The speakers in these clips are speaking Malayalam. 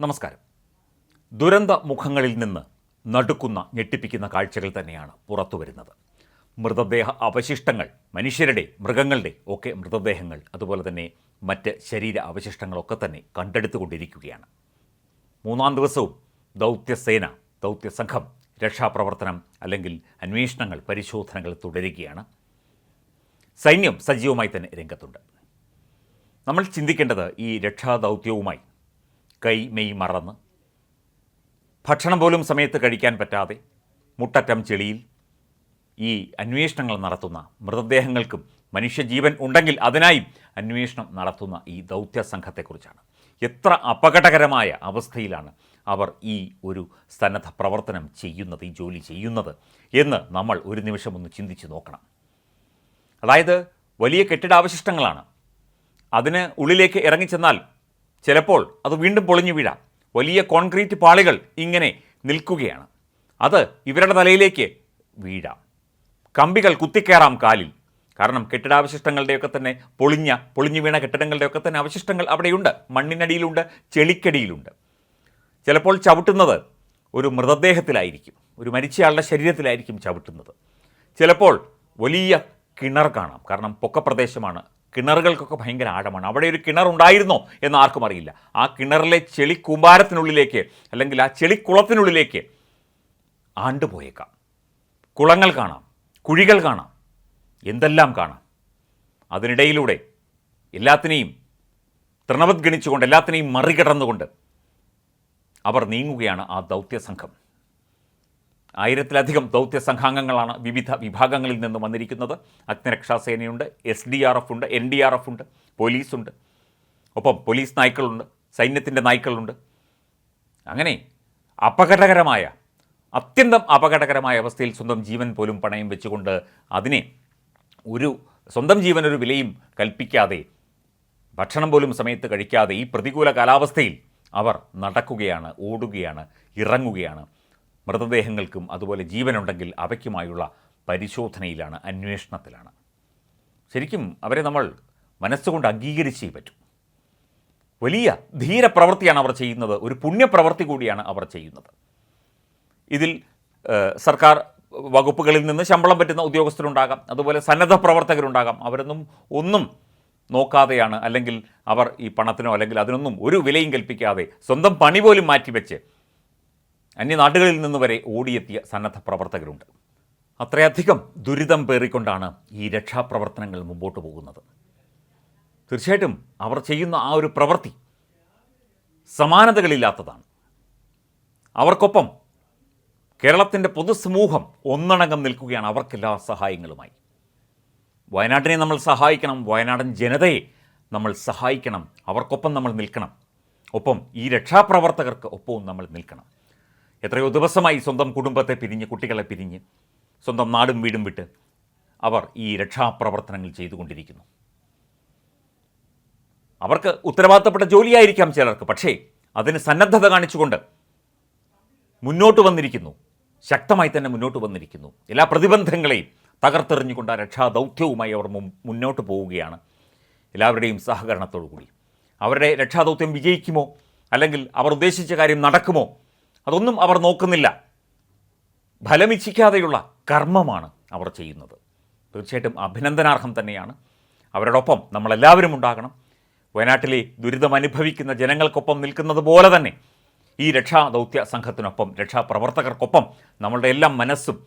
നമസ്കാരം. ദുരന്ത മുഖങ്ങളിൽ നിന്ന് നടുക്കുന്ന ഞെട്ടിപ്പിക്കുന്ന കാഴ്ചകൾ തന്നെയാണ് പുറത്തു വരുന്നത്. മൃതദേഹ അവശിഷ്ടങ്ങൾ മനുഷ്യരുടെ മൃഗങ്ങളുടെ ഒക്കെ മൃതദേഹങ്ങൾ അതുപോലെ തന്നെ മറ്റ് ശരീര അവശിഷ്ടങ്ങളൊക്കെ തന്നെ കണ്ടെടുത്തുകൊണ്ടിരിക്കുകയാണ്. മൂന്നാം ദിവസവും ദൗത്യസേന ദൗത്യസംഘം രക്ഷാപ്രവർത്തനം അല്ലെങ്കിൽ അന്വേഷണങ്ങൾ പരിശോധനകൾ തുടരുകയാണ്. സൈന്യം സജീവമായി തന്നെ രംഗത്തുണ്ട്. നമ്മൾ ചിന്തിക്കേണ്ടത് ഈ രക്ഷാദൗത്യവുമായി കൈ മെയ് മറന്ന്. ഭക്ഷണം പോലും സമയത്ത് കഴിക്കാൻ പറ്റാതെ മുട്ടറ്റം ചെളിയിൽ ഈ അന്വേഷണങ്ങൾ നടത്തുന്ന മൃതദേഹങ്ങൾക്കും മനുഷ്യജീവൻ ഉണ്ടെങ്കിൽ അതിനായി അന്വേഷണം നടത്തുന്ന ഈ ദൗത്യ സംഘത്തെക്കുറിച്ചാണ് എത്ര അപകടകരമായ അവസ്ഥയിലാണ് അവർ ഈ ഒരു സന്നദ്ധ പ്രവർത്തനം ചെയ്യുന്നത് ഈ ജോലി ചെയ്യുന്നത് എന്ന് നമ്മൾ ഒരു നിമിഷം ഒന്ന് ചിന്തിച്ച് നോക്കണം. അതായത് വലിയ കെട്ടിടാവശിഷ്ടങ്ങളാണ്. അതിന് ഉള്ളിലേക്ക് ഇറങ്ങിച്ചെന്നാൽ ചിലപ്പോൾ അത് വീണ്ടും പൊളിഞ്ഞു വീഴാം. വലിയ കോൺക്രീറ്റ് പാളികൾ ഇങ്ങനെ നിൽക്കുകയാണ്. അത് ഇവരുടെ തലയിലേക്ക് വീഴാം. കമ്പികൾ കുത്തിക്കയറാം കാലിൽ. കാരണം കെട്ടിടാവശിഷ്ടങ്ങളുടെയൊക്കെ തന്നെ പൊളിഞ്ഞ പൊളിഞ്ഞു വീണ കെട്ടിടങ്ങളുടെയൊക്കെ തന്നെ അവശിഷ്ടങ്ങൾ അവിടെയുണ്ട്. മണ്ണിനടിയിലുണ്ട് ചെളിക്കടിയിലുണ്ട്. ചിലപ്പോൾ ചവിട്ടുന്നത് ഒരു മൃതദേഹത്തിലായിരിക്കും. ഒരു മരിച്ചയാളുടെ ശരീരത്തിലായിരിക്കും ചവിട്ടുന്നത്. ചിലപ്പോൾ വലിയ കിണർ കാണാം. കാരണം പൊക്കപ്രദേശമാണ് കിണറുകൾക്കൊക്കെ ഭയങ്കര ആഴമാണ്. അവിടെ ഒരു കിണർ ഉണ്ടായിരുന്നോ എന്ന് ആർക്കും അറിയില്ല. ആ കിണറിലെ ചെളി കൂമ്പാരത്തിനുള്ളിലേക്ക് അല്ലെങ്കിൽ ആ ചെളിക്കുളത്തിനുള്ളിലേക്ക് ആണ്ടുപോയേക്കാം കുളങ്ങൾ കാണാം കുഴികൾ കാണാം എന്തെല്ലാം കാണാം? അതിനിടയിലൂടെ എല്ലാത്തിനെയും തൃണവത്ഗണിച്ചുകൊണ്ട് എല്ലാത്തിനെയും മറികടന്നുകൊണ്ട് അവർ നീങ്ങുകയാണ് ആ ദൗത്യ സംഘം ആയിരത്തിലധികം ദൗത്യ സംഘാംഗങ്ങളാണ് വിവിധ വിഭാഗങ്ങളിൽ നിന്ന് വന്നിരിക്കുന്നത്. അഗ്നിരക്ഷാസേനയുണ്ട് എസ് ഡി ആർ എഫ് ഉണ്ട് എൻ ഡി ആർ എഫ് ഉണ്ട് പോലീസുണ്ട്. ഒപ്പം പോലീസ് നായ്ക്കളുണ്ട് സൈന്യത്തിന്റെ നായ്ക്കളുണ്ട്. അങ്ങനെ അപകടകരമായ അത്യന്തം അപകടകരമായ അവസ്ഥയിൽ സ്വന്തം ജീവൻ പോലും പണയം വെച്ചുകൊണ്ട് അതിനെ ഒരു സ്വന്തം ജീവൻ ഒരു വിലയും കൽപ്പിക്കാതെ ഭക്ഷണം പോലും സമയത്ത് കഴിക്കാതെ ഈ പ്രതികൂല കാലാവസ്ഥയിൽ അവർ നടക്കുകയാണ് ഓടുകയാണ് ഇറങ്ങുകയാണ്. മൃതദേഹങ്ങൾക്കും അതുപോലെ ജീവനുണ്ടെങ്കിൽ അവയ്ക്കുമായുള്ള പരിശോധനയിലാണ് അന്വേഷണത്തിലാണ്. ശരിക്കും അവരെ നമ്മൾ മനസ്സുകൊണ്ട് അംഗീകരിച്ചേ പറ്റും. വലിയ ധീരപ്രവൃത്തിയാണ് അവർ ചെയ്യുന്നത് ഒരു പുണ്യപ്രവൃത്തി കൂടിയാണ് അവർ ചെയ്യുന്നത്. ഇതിൽ സർക്കാർ വകുപ്പുകളിൽ നിന്ന് ശമ്പളം പറ്റുന്ന ഉദ്യോഗസ്ഥരുണ്ടാകാം അതുപോലെ സന്നദ്ധ പ്രവർത്തകരുണ്ടാകാം. അവരൊന്നും ഒന്നും നോക്കാതെയാണ് അല്ലെങ്കിൽ അവർ ഈ പണത്തിനോ അല്ലെങ്കിൽ അതിനൊന്നും ഒരു വിലയും കൽപ്പിക്കാതെ സ്വന്തം പണി പോലും മാറ്റിവെച്ച് അന്യനാടുകളിൽ നിന്ന് വരെ ഓടിയെത്തിയ സന്നദ്ധ പ്രവർത്തകരുണ്ട്. അത്രയധികം ദുരിതം പേറിക്കൊണ്ടാണ് ഈ രക്ഷാപ്രവർത്തനങ്ങൾ മുമ്പോട്ട് പോകുന്നത്. തീർച്ചയായിട്ടും അവർ ചെയ്യുന്ന ആ ഒരു പ്രവൃത്തി സമാനതകളില്ലാത്തതാണ്. അവർക്കൊപ്പം കേരളത്തിന്റെ പൊതുസമൂഹം ഒന്നടങ്കം നിൽക്കുകയാണ് അവർക്കെല്ലാ സഹായങ്ങളുമായി. വയനാട്ടിനെ നമ്മൾ സഹായിക്കണം വയനാടൻ ജനതയെ നമ്മൾ സഹായിക്കണം അവർക്കൊപ്പം നമ്മൾ നിൽക്കണം. ഒപ്പം ഈ രക്ഷാപ്രവർത്തകർക്ക് ഒപ്പവും നമ്മൾ നിൽക്കണം. എത്രയോ ദിവസമായി സ്വന്തം കുടുംബത്തെ പിരിഞ്ഞ് കുട്ടികളെ പിരിഞ്ഞ് സ്വന്തം നാടും വീടും വിട്ട് അവർ ഈ രക്ഷാപ്രവർത്തനങ്ങൾ ചെയ്തുകൊണ്ടിരിക്കുന്നു. അവർക്ക് ഉത്തരവാദിത്തപ്പെട്ട ജോലിയായിരിക്കാം ചിലർക്ക് പക്ഷേ അതിന് സന്നദ്ധത കാണിച്ചുകൊണ്ട് മുന്നോട്ട് വന്നിരിക്കുന്നു. ശക്തമായി തന്നെ മുന്നോട്ട് വന്നിരിക്കുന്നു. എല്ലാ പ്രതിബന്ധങ്ങളെയും തകർത്തെറിഞ്ഞുകൊണ്ട് ആ രക്ഷാദൗത്യവുമായി അവർ മുന്നോട്ട് പോവുകയാണ്. എല്ലാവരുടെയും സഹകരണത്തോടു കൂടി അവരുടെ രക്ഷാദൗത്യം വിജയിക്കുമോ? അല്ലെങ്കിൽ അവർ ഉദ്ദേശിച്ച കാര്യം നടക്കുമോ? അതൊന്നും അവർ നോക്കുന്നില്ല. ഫലമിച്ഛിക്കാതെയുള്ള കർമ്മമാണ് അവർ ചെയ്യുന്നത്. തീർച്ചയായിട്ടും അഭിനന്ദനാർഹം തന്നെയാണ്. അവരോടൊപ്പം നമ്മളെല്ലാവരും ഉണ്ടാകണം. വയനാട്ടിലെ ദുരിതം അനുഭവിക്കുന്ന ജനങ്ങൾക്കൊപ്പം നിൽക്കുന്നത് പോലെ തന്നെ ഈ രക്ഷാ ദൗത്യ സംഘത്തിനൊപ്പം രക്ഷാപ്രവർത്തകർക്കൊപ്പം നമ്മളുടെ എല്ലാ മനസ്സും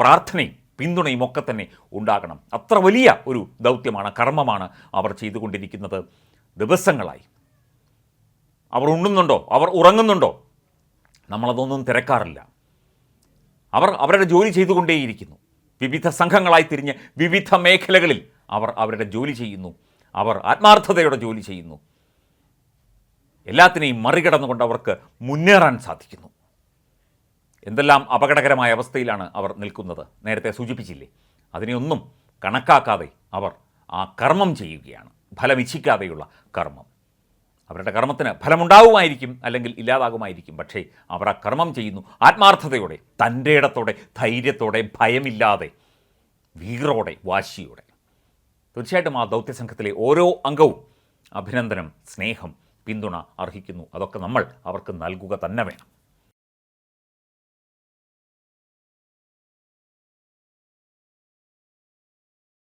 പ്രാർത്ഥനയും പിന്തുണയും ഒക്കെ തന്നെ ഉണ്ടാകണം. അത്ര വലിയ ഒരു ദൗത്യമാണ് കർമ്മമാണ് അവർ ചെയ്തുകൊണ്ടിരിക്കുന്നത്. ദിവസങ്ങളായി. അവർ ഉണ്ണുന്നുണ്ടോ? അവർ ഉറങ്ങുന്നുണ്ടോ? നമ്മളതൊന്നും തിരക്കാറില്ല. അവർ അവരുടെ ജോലി ചെയ്തുകൊണ്ടേയിരിക്കുന്നു. വിവിധ സംഘങ്ങളായി തിരിഞ്ഞ് വിവിധ മേഖലകളിൽ അവർ അവരുടെ ജോലി ചെയ്യുന്നു. അവർ ആത്മാർത്ഥതയോടെ ജോലി ചെയ്യുന്നു. എല്ലാത്തിനെയും മറികടന്നുകൊണ്ട് അവർക്ക് മുന്നേറാൻ സാധിക്കുന്നു. എന്തെല്ലാം അപകടകരമായ അവസ്ഥയിലാണ് അവർ നിൽക്കുന്നത് നേരത്തെ സൂചിപ്പിച്ചില്ലേ? അതിനെയൊന്നും കണക്കാക്കാതെ അവർ ആ കർമ്മം ചെയ്യുകയാണ്. ഫലമിച്ഛിക്കാതെയുള്ള കർമ്മം. അവരുടെ കർമ്മത്തിന് ഫലമുണ്ടാവുമായിരിക്കും അല്ലെങ്കിൽ ഇല്ലാതാകുമായിരിക്കും. പക്ഷേ അവർ ആ കർമ്മം ചെയ്യുന്നു. ആത്മാർത്ഥതയോടെ തന്റെ ഇടത്തോടെ ധൈര്യത്തോടെ ഭയമില്ലാതെ വീറോടെ വാശിയോടെ. തീർച്ചയായിട്ടും ആ ദൗത്യസംഘത്തിലെ ഓരോ അംഗവും അഭിനന്ദനം സ്നേഹം പിന്തുണ അർഹിക്കുന്നു. അതൊക്കെ നമ്മൾ അവർക്ക് നൽകുക തന്നെ വേണം.